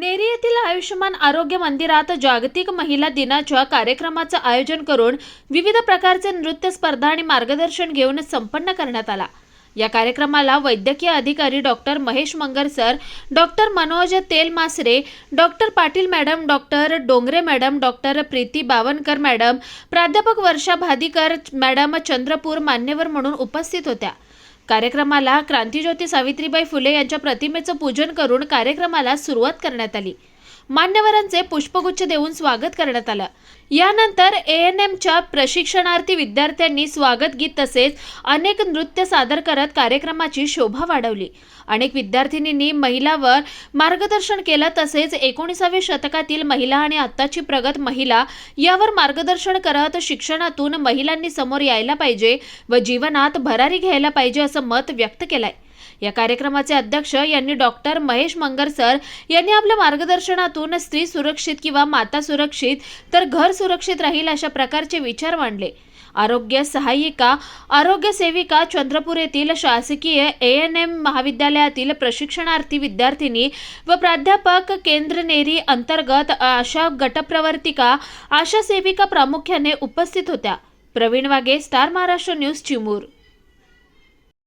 नेरी येथील आयुष्यमान आरोग्य मंदिरात जागतिक महिला दिनाच्या कार्यक्रमाचं आयोजन करून विविध प्रकारचे नृत्य स्पर्धा आणि मार्गदर्शन घेऊन संपन्न करण्यात आला. या कार्यक्रमाला वैद्यकीय अधिकारी doctor Mahesh Mangar sir doctor Manoj Telmasare doctor Patil madam doctor Dongre madam doctor Preeti Bawankar madam प्राध्यापक वर्षा भादीकर मॅडम चंद्रपूर मान्यवर म्हणून उपस्थित होत्या. कार्यक्रमाला क्रांतीज्योती सावित्रीबाई फुले यांच्या प्रतिमेचं पूजन करून कार्यक्रमाला सुरुवात करण्यात आली. मान्यवरांचे पुष्पगुच्छ देऊन स्वागत करण्यात आलं. यानंतर ए एन एमच्या प्रशिक्षणार्थी विद्यार्थ्यांनी स्वागत गीत तसेच अनेक नृत्य सादर करत कार्यक्रमाची शोभा वाढवली. अनेक विद्यार्थिनींनी महिलावर मार्गदर्शन केलं तसेच एकोणीसाव्या शतकातील महिला आणि आत्ताची प्रगत महिला यावर मार्गदर्शन करत शिक्षणातून महिलांनी समोर यायला पाहिजे व जीवनात भरारी घ्यायला पाहिजे असं मत व्यक्त केलंय. या कार्यक्रमाचे अध्यक्ष यांनी डॉक्टर महेश मंगर सर यांनी आपल्या मार्गदर्शनातून स्त्री सुरक्षित किंवा माता सुरक्षित तर घर सुरक्षित राहील अशा प्रकारचे विचार मांडले. आरोग्य सहाय्यिका आरोग्य सेविका चंद्रपूर येथील शासकीय ए एन एम महाविद्यालयातील प्रशिक्षणार्थी विद्यार्थिनी व प्राध्यापक केंद्र नेरी अंतर्गत आशा गटप्रवर्तिका आशा सेविका प्रामुख्याने उपस्थित होत्या. Praveen Wage star Maharashtra news Chimur.